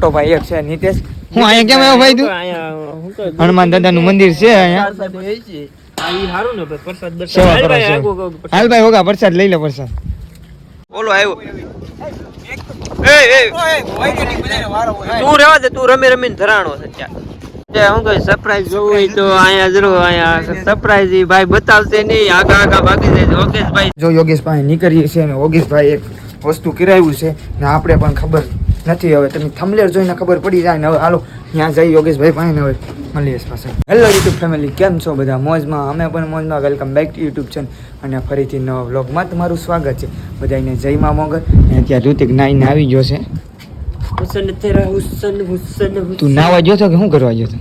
મોટો ભાઈ એક છે નીતેશ. હું અહીંયા કેમ આવ્યો ભાઈ તું? અહીંયા દાદા નું હનુમાન દાદાનું મંદિર છે અહીંયા. હાલ ભાઈ, હોગા પ્રસાદ લઈ લે પ્રસાદ. ઓલો આવ્યો એ એ. તું રહેવા દે તું રમી રમીને ધરાણો છે ત્યાં. જે હું કહું સરપ્રાઈઝ જોવું હોય તો અહીંયા જરૂર અહીંયા સરપ્રાઈઝ ભાઈ બતાવશે નહીં. આગા આગા ભાગી જાય યોગેશભાઈ. જો યોગેશભાઈ નીકળીએ છીએ ને યોગેશભાઈ એક વસ્તુ કરાવ્યું છે ને આપણે પણ ખબર નથી હવે તમે થમલેર જોઈને ખબર પડી જાય ને હવે હાલો ત્યાં જઈ યોગેશભાઈ પાસે હવે મળીએ પાસે હેલો યુટ્યુબ ફેમિલી કેમ છો બધા? મોજમાં અમે પણ મોજમાં. Welcome back to YouTube channel અને ફરીથી નવા વ્લોગમાં તમારું સ્વાગત છે. બધાને જય માં મોગર અને અત્યારે ઋતિક નાઈને આવી ગયો છે. તું નાવા ગયો છો કે શું કરવા ગયો છો?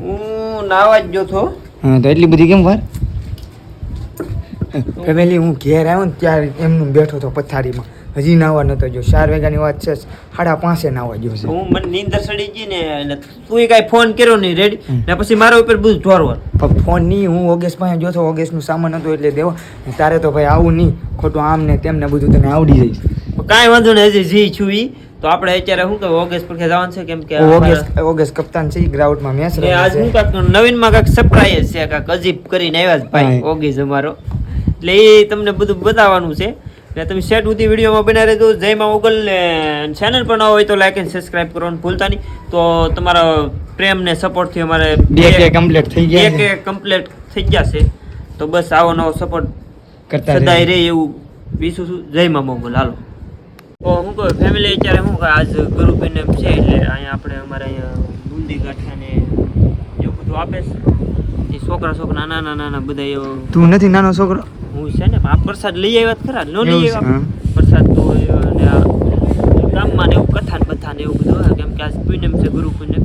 હું નાવા જ ગયો તો હા તો એટલી બધી કેમ વાર? ફેમિલી હું ઘેર આવ્યો ને ત્યારે એમનું બેઠો હતો પથારીમાં. હજી નાવા નતો જો ચાર વાગ્યાની વાત છે સાડા પાંચે નાવા જો છે. હું મને નીંદર સડી ગઈ ને એટલે તું કાંઈ ફોન કર્યો નહીં રેડી ને પછી મારા ઉપર બધું જોરવાર ફોન નહીં હું ઓગેશ પાસે જોતો ઓગેશનું સામાન હતો એટલે દેવો. તારે તો ભાઈ આવું નહીં. ખોટું આમ ને તેમને બધું તને આવડી જઈશ કાંઈ વાંધો નહીં હજી જી છું ઈ. તો આપણે અત્યારે શું કે ઓગસ્ટ પર જવાનું છે કેમ કે ઓગસ્ટ અમારા- કપ્તાન છે ગ્રાઉન્ડમાં મેચ ને આજ હું રમે છે કાંઈક નવીનમાં કાંઈક સરપ્રાઈઝ છે કાંઈક અજીબ કરીને આવ્યા છે ભાઈ ઓગીસ અમારો. એટલે એ તમને બધું બતાવવાનું છે. એટલે તમે સેટ સુધી વિડીયોમાં બના રહેજો. જય માં ઓગલ ને ચેનલ પર ન હોય તો લાઈક એન્ડ સબસ્ક્રાઇબ કરવાનું ભૂલતા નહીં. તો તમારા પ્રેમ ને સપોર્ટથી અમારે બે કમ્પ્લીટ થઈ ગયા છે. કમ્પ્લીટ થઈ ગયા છે. તો બસ આવો નવો સપોર્ટ કરતા સદાય. રહે એવું વિશું છું. જય માં મોગલ. હાલો. તો હું કહું ફેમિલી અત્યારે કે આજ ગુરુ પૂનમ છે એટલે અહીંયા આપણે અમારે અહીંયા બુંદી ગાંઠા ને એવું બધું આપે છે. છોકરા છોકરા નાના નાના બધા એવો. તું નથી નાનો છોકરો? હું છે ને આ પ્રસાદ લઈ આવ્યા ખરા નો લઈ આવ્યા. પ્રસાદ તો આ ગામમાં ને એવું કથા ને બથા ને એવું બધું કેમ કે આજ પૂનમ છે ગુરુ પૂનમ.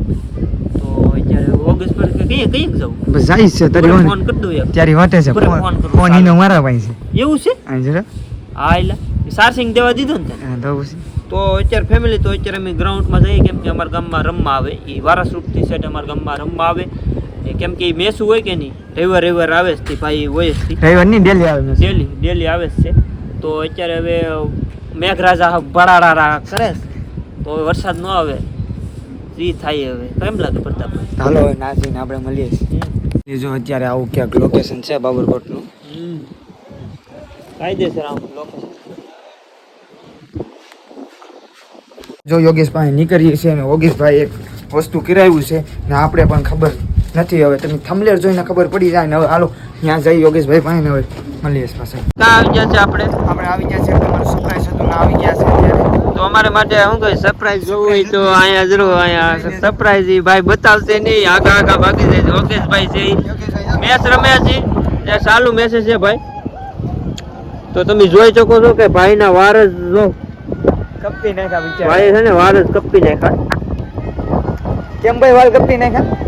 તો અત્યારે ઓગસ્ટ પર કઈ કઈ જવું બસ જાય છે તારી ફોન. કરી દઉં ત્યારે વાટે છે ફોન ફોન ઈનો મારા પાસે છે. એવું છે? આ જરા. હા એટલે. સારસિંગ દેવા દીધો ને હા, તો તો અત્યારે ફેમિલી તો અત્યારે અમે ગ્રાઉન્ડમાં જઈએ કેમ કે અમારા ગામમાં રમવા આવે. એ વારસરૂપથી સેટ અમારા ગામમાં રમવા આવે. કેમ કે એ મેસું હોય કે નહીં રવિવાર રવિવાર આવે જ તે ભાઈ હોય જ તે. રવિવાર નહીં ડેલી આવે ડેલી ડેલી આવે જ છે તો અત્યારે હવે મેઘરાજા બડાડા કરે છે તો હવે વરસાદ ન આવે. ઈ થાય હવે. કેમ લાગે પ્રતાપ હાલો હવે નાસીને આપણે મળીએ છીએ. જો અત્યારે આવું ક્યાંક લોકેશન છે બાબરકોટનું. કાયદેસર આમ લોકેશન જો યોગેશભાઈ નીકળીએ છીએ અને યોગેશભાઈ એક વસ્તુ કરાવ્યું છે ને આપણે પણ ખબર નથી હવે તમે થમલેર જોઈને ખબર પડી જાય ને હવે હાલો ત્યાં જઈ યોગેશભાઈ પાસે હવે મળીએ પાસે ક્યાં આવી ગયા છે આપણે? આપણે આવી ગયા છે તમારું સરપ્રાઈઝ હતું ને આવી ગયા છે અત્યારે. તો અમારે માટે શું કહે સરપ્રાઈઝ જોવું હોય તો અહીંયા જરૂર અહીંયા સરપ્રાઈઝ ભાઈ બતાવશે નહીં. આગા આગા ભાગી જાય યોગેશભાઈ છે મેચ રમ્યા છે. ત્યાં સારું મેસેજ છે ભાઈ. તો તમે જોઈ શકો છો કે ભાઈના વાર જ જો કપી નાખ્યા ભાઈ છે ને વાર જ કપી નાખ્યા. કેમ ભાઈ વાળ કપી નાખ્યા?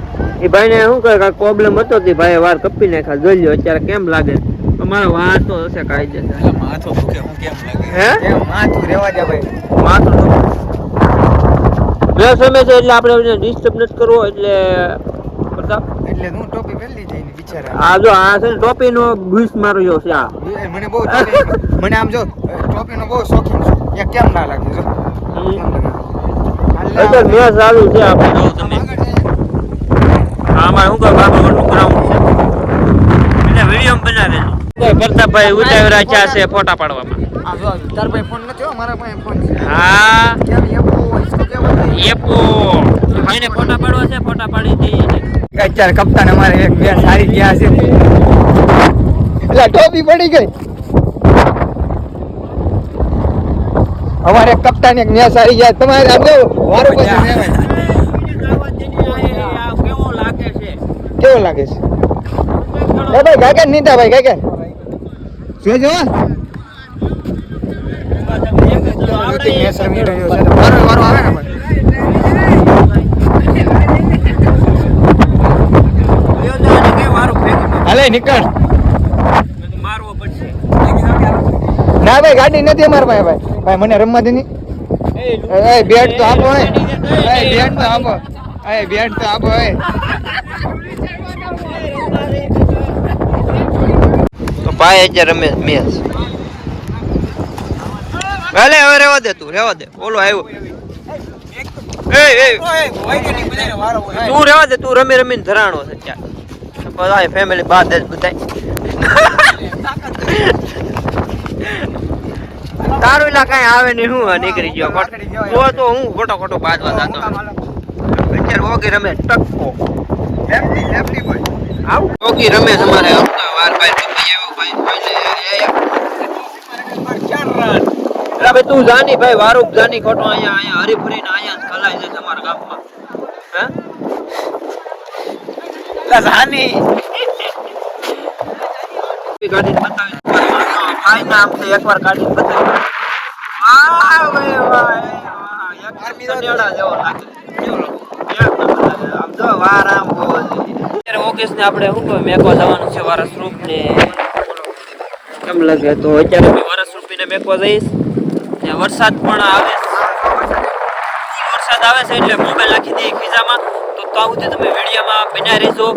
એ ભાઈને શું કહે કાંઈક પ્રોબ્લેમ હતો તે ભાઈ વાર કપી નાખ્યા? જોઈ લ્યો અત્યારે કેમ લાગે? અમારો વાર તો હશે કાયદેસર. માથું દુખે હું કેમ લાગે? હે? માથું રેવા દે ભાઈ. માથું મેચ રમે છે એટલે આપણે એને ડિસ્ટર્બ નથી કરવો એટલે પ્રતાપ? એટલે હું ટોપી પહેરી જઈને બિચારા આ જો આ છે ને ટોપીનો બૂસ માર્યો છે આ. મને બહુ મને આમ જો ટોપીનો બહુ શોખીન છું. એ કેમ ના લાગે જો? મેં ચાલુ છે આપણે તમે આ અમારે શું કહે બાબાગઢનું ગ્રાઉન્ડ છે? એટલે વીડિયો બનાવે. કોઈ પ્રતાપભાઈ ઉતાવળા ચા છે ફોટા પાડવામાં. તાર ભાઈ ફોન નથી મારા પાસે ફોન છે. હા. એપો ઇસકો કેવો એપો ભાઈને ફોટા પાડવા છે ફોટા પાડી દઈએ. અત્યારે કપ્તાન અમારે એક બે સારી ગયા છે. એટલે ટોપી પડી ગઈ. અમારે એક કપ્તાન એક મેચ સારી ગયા તમારે આમ વારો પછી રહેવાય. કેવો લાગે છે કેવું લાગે છે? એ ભાઈ ગાગર નીતા ભાઈ ગાગર જો જો હાલે નીકળ. ના ભાઈ ગાડી નથી અમારે ભાઈ ભાઈ. ભાઈ મને રમવા દે ની બેટ તો આપો બેટ તો આપો. બેટ તો આપો એ તો ભાઈ અત્યારે રમે મેચ. ભલે હવે રેવા દે તું રેવા દે. ઓલો આવ્યો. એ એ. તું રેવા દે તું રમી રમીને ધરાણો છે ત્યાં બધા ફેમિલી બાદ જ બધાય. તારું લા કઈ આવે નહીં હું નીકળી ગયો. તો તો હું ખોટો ખોટો બાજવા જતો અત્યારે ઓગી રમે ટક્કો આવું. ઓગી રમે તમારે વાર ભાઈ તું જાની ભાઈ, વારુક જાની ખોટો અહીંયા અહીંયા હરીફરીને અહીંયા ખલાય છે તમારા ગામમાં. હે? જાની. ગાડી બતાવી ભાઈ નામ છે, એકવાર ગાડી બતાવી વાહ ભાઈ વાહ એક મિનિટ જેવો લાગે. આમ જો વાર આમ બહુ જ. અત્યારે ઓગસ્ટ ને આપણે શું કહે મેકવા જવાનું છે વારસ રૂપ ને કેમ લાગે તો અત્યારે? મેં વરસ રૂપીને મેકવા જઈશ. ને વરસાદ પણ આવે વરસાદ આવે છે એટલે મોબાઈલ નાખી દઈએ ખીજામાં. તો તો સુધી તમે વિડીયોમાં બન્યા રહેજો.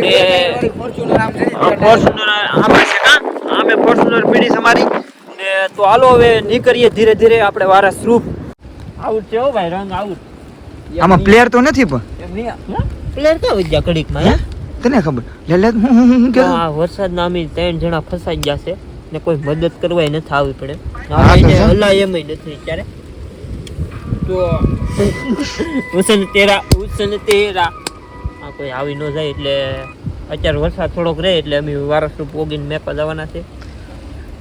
ને ફોર્ચ્યુનર આમે છે કા? આમે ફોર્ચ્યુનર પીડી છે મારી. ને તો હાલો હવે નીકળીએ ધીરે ધીરે આપણે વારસ રૂપ આઉટ છે ભાઈ રંગ આઉટ આમાં પ્લેયર તો નથી પણ. પ્લેયર તો વિદ્યા કડીકમાં હે? તને ખબર? લે લે હું કે આ વરસાદ અમે ત્રણ જણા ફસાઈ ગયા છે. ને કોઈ મદદ કરવાય નથી આવી પડે. હા, તો હલા એમ નથી અત્યારે. તો ઉસન તેરા ઉસન તેરા. આ કોઈ આવી ન જાય એટલે અત્યારે વરસાદ થોડોક રહે એટલે અમે વારસ પોગીને મેપા જવાના છે.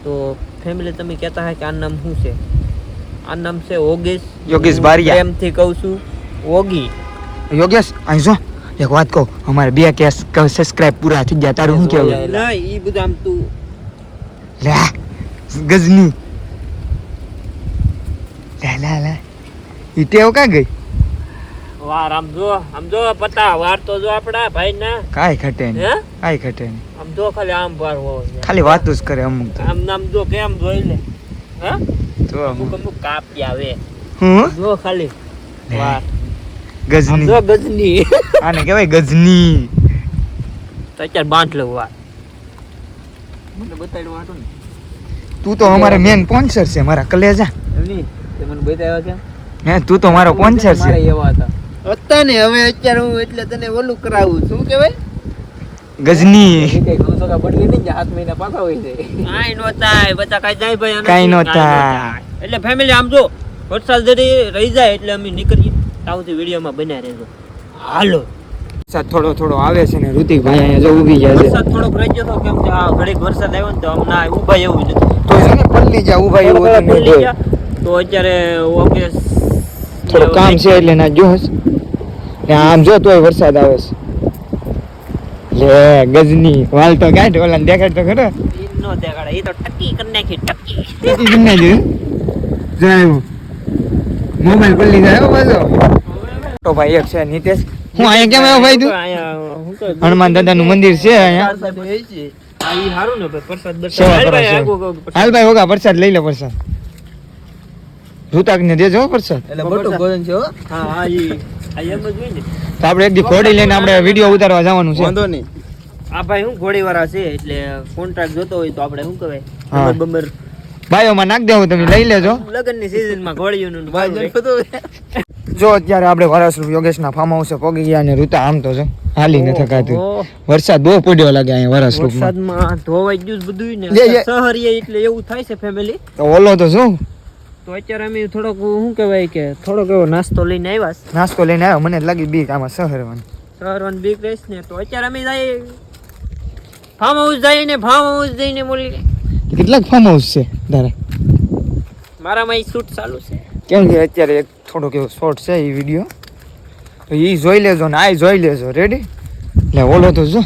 તો ફેમિલી તમે કહેતા હોય કે આ નામ શું છે? આ નામ છે ઓગેશ. યોગેશ બારિયા. એમથી કહું છું ઓગી. યોગેશ અહીં જો. એક વાત કહું અમારે બે કેસ સબસ્ક્રાઇબ પૂરા થઈ ગયા તારું શું કેવું ના એ બધું આમ તું લે ગજની. લે લે લે. ઈ ટેવ કા ગઈ? વાર આમ જો આમ જો પતા વાર તો જો આપડા ભાઈ ના. કાંઈ ખટે નહીં કાઈ ખટે ને આમ જો ખાલી આમ વાર હો. ખાલી વાતો જ કરે અમુક આમ નામ જો કેમ જોઈ લે. હા? તો અમુક. અમુક કાપી આવે હું? જો ખાલી. વાર. ગજની. જો ગજની. આને કહેવાય ગજની. તો અત્યારે બાંધ લઉં વાર મને બતાડ્યું વાંટો ને તું તો અમારે મેન સ્પોન્સર છે મારા કલેજા. તે મને બતાવ્યા છે? હે તું તો મારો સ્પોન્સર છે એવા હતા. હતા ને હવે અત્યારે હું એટલે તને ઓલું કરાવું. શું કહેવાય? ગજની. કાંઈ નો થાય બધા કાંઈ જાય ભાઈ કાંઈ નો થાય. એટલે ફેમિલી આમ જો વરસાદ જરી રહી જાય એટલે અમે નીકળીએ. તાવથી વિડીયોમાં બન્યા રહેજો. હાલો. વરસાદ થોડો થોડો આવે છે ને ઋતિકભાઈ અહીંયા જો ઊભી જાય છે. વરસાદ થોડોક રહી ગયો તો કેમ કે આ ઘડીક વરસાદ આવ્યો ને તો આમ ના ઊભા એવું જ તો છે ને પલ્લી જા ઊભા એવું હતું ને ભૂલી જોઈ. ગયા. તો અત્યારે ઓકે થોડું કામ છે એટલે ના જો ને આમ જો તોય વરસાદ આવે છે. લે ગજની વાલ તો ગાંઠ ઓલા દેખાડ તો ખરો નો દેખાડે એ તો ટકી કરી નાખી ટકી. ટકી કરી નાખ્યું. જાય મોબાઈલ પલ્લી જાય હો પાછો. તો ભાઈ એક છે નીતેશ. હું અહીંયા કેમ આવ્યો ભાઈ તું? હનુમાન દાદા નું મંદિર છે અહીંયા. આ ને ભાઈ પ્રસાદ બરસાદ. સેવા હાલ ભાઈ, છે આગો, આગો, પ્રસાદ. હાલ ભાઈ હોગા પ્રસાદ લઈ લે પ્રસાદ. ઋતાક ને દેજો પ્રસાદ. હા. હા ઈ આ એમ જ હોય ને. તો આપણે એક દી ઘોડી લઈને આપણે વીડિયો ઉતારવા જવાનું છે. નહીં. આ ભાઈ હું ઘોડીવાળા છે એટલે કોન્ટ્રાક્ટ જોતો હોય તો આપણે શું કહેવાય. બંબર નાખ દેવું તમે લઈ લેજો. લગનની સિઝનમાં ઘોડીઓનું. જો અત્યારે આપણે યોગેશ યોગેશના ફાર્મ હાઉસે પગી ગયા ને ઋતા આમ તો છે હાલી ન થકાતું. વરસાદ બહુ પડ્યો લાગે અહીંયા વરસરૂપમાં વરસાદમાં ધોવાઈ ગયું બધું ને. લે. એટલે એવું થાય છે ફેમિલી તો ઓલો તો શું? તો અત્યારે અમે થોડોક શું કહેવાય કે થોડોક એવો નાસ્તો લઈને આવ્યા નાસ્તો લઈને આવ્યો મને લાગી બીક આમાં સહરવાની સહરવાની બીક રહીશ ને તો અત્યારે અમે જઈએ. ફાર્મ હાઉસ જઈને ફાર્મ હાઉસ જઈને બોલી. કેટલાક ફાર્મ હાઉસ છે તારા. મારામાં એ શૂટ ચાલુ છે. કેમ કે અત્યારે એક થોડોક એવો શોર્ટ છે એ વીડિયો તો એ જોઈ લેજો ને આ જોઈ લેજો. રેડી એટલે ઓલો તો જો.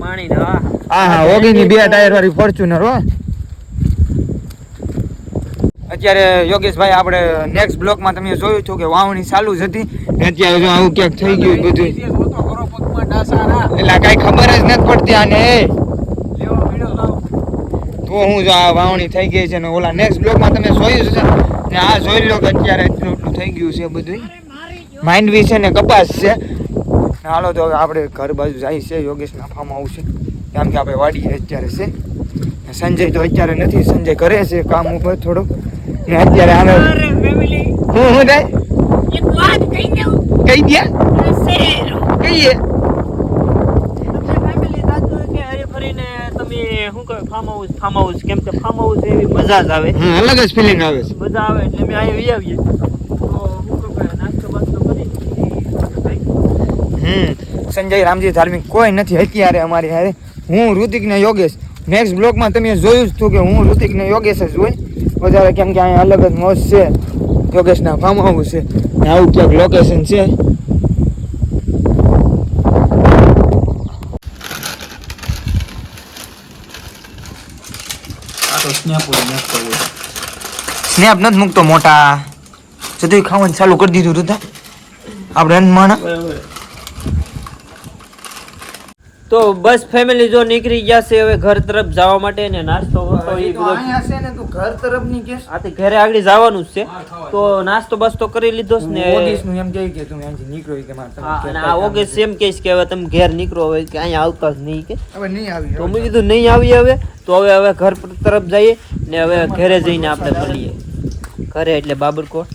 પાણી હા. હા હા ઓગીની બે ટાયર વાળી ફોર્ચ્યુનર હો. અત્યારે યોગેશભાઈ આપણે નેક્સ્ટ બ્લોકમાં તમે જોયું હતું કે વાવણી ચાલુ જ હતી. અત્યારે જો આવું ક્યાંક થઈ ગયું બધું એટલે કાંઈ ખબર જ નથી પડતી આને હું જો આ વાવણી થઈ ગઈ છે ને ઓલા નેક્સ્ટ બ્લોકમાં તમે જોયું છે ને. આ જોઈ લો કે અત્યારે એટલું એટલું થઈ ગયું છે બધું. માંડવી છે ને કપાસ છે. હાલો તો આપણે ઘર બાજુ જાય છે યોગેશના ફાર્મ છે. કારણ કે આપણે વાડીએ અત્યારે છે. સંજય તો અત્યારે નથી સંજય કરે છે કામ ઉપર થોડુંક. ને અત્યારે આવે હું હું થાય? કહી દે. ગયા શું કહે ફાર્મ હાઉસ ફાર્મ હાઉસ કેમ કે ફાર્મ હાઉસ એવી મજા જ આવે. હા અલગ જ ફિલિંગ આવે છે. મજા આવે એટલે અમે આવી આવીએ. હમ. સંજય રામજી ધાર્મિક કોઈ નથી અત્યારે અમારી હારે. હું ઋતિક ને યોગેશ. નેક્સ્ટ બ્લોગમાં તમે જોયું જ હતું કે હું ઋતિક ને યોગેશ જ હોય. વધારે કેમ કે અહીંયા અલગ જ મોજ છે. યોગેશના ફાર્મ હાઉસ છે. આવું ક્યાંક લોકેશન છે. સ્નેપ નથી મૂકતો મોટા. જતું ખાવાનું ચાલુ કરી દીધું તું આપણે અનમાણા તો બસ ફેમિલી જો નીકળી ગયા છે હવે ઘર તરફ જવા માટે ને નાસ્તો તો બધો છે ને તું ઘર તરફની કેસ આથી ઘરે આગળ જવાનું જ છે. તો નાસ્તો બાસ્તો કરી લીધો છે ને ઓગીસનું એમ કહે કે તું અહીંથી નીકળો કે મારે તમે આ ઓગેસ એમ કહીશ કે હવે તમે ઘેર નીકળો હવે કે અહીંયા આવતા જ નહીં કે. હવે નહીં આવી તો મેં કીધું નહીં આવી હવે તો હવે હવે ઘર તરફ જઈએ ને હવે ઘરે જઈને આપણે મળીએ. ઘરે એટલે બાબરકોટ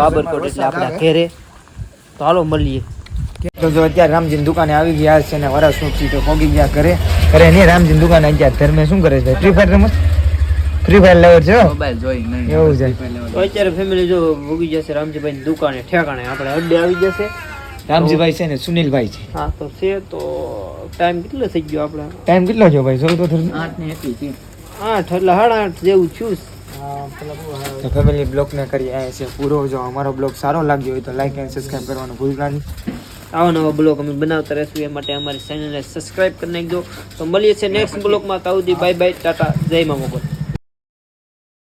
બાબરકોટ એટલે આપણા ઘરે. તો હાલો મળીએ. તો જો અત્યારે રામજીની દુકાને આવી ગયા છે ને વરસનું તો પોગી ગયા ઘરે. ઘરે નહીં રામજીની દુકાને અત્યારે ધર્મે શું કરે છે ફ્રી ફાયર રમત? ફ્રી ફાયર લેવર છે? હો? એવું છે. તો અત્યારે ફેમિલી જો ભોગી જશે રામજીભાઈ દુકાને ઠેકાણે. આપણે અડ્ડે આવી જશે રામજીભાઈ છે ને સુનિલભાઈ છે. હા તો છે તો ટાઈમ કેટલો થઈ ગયો આપણે? ટાઈમ કેટલો છે ભાઈ? સૌ તો થયું. આઠ એટલે સાડા આઠ જેવું છું. તો ફેમિલી બ્લોગને કરીએ છે. પૂરો જો અમારો બ્લોગ સારો લાગ્યો હોય તો લાઈક એન્ડ સબસ્ક્રાઈબ કરવાનું ભૂલતા નહીં. આવા નવા બ્લોગ અમે બનાવતા રહેશું. એ માટે અમારી ચેનલને સબસ્ક્રાઇબ કરી નાખજો. તો મળીએ છીએ નેક્સ્ટ બ્લોગમાં. તાઉદી બાય બાય ટાટા, જય મા મોગલ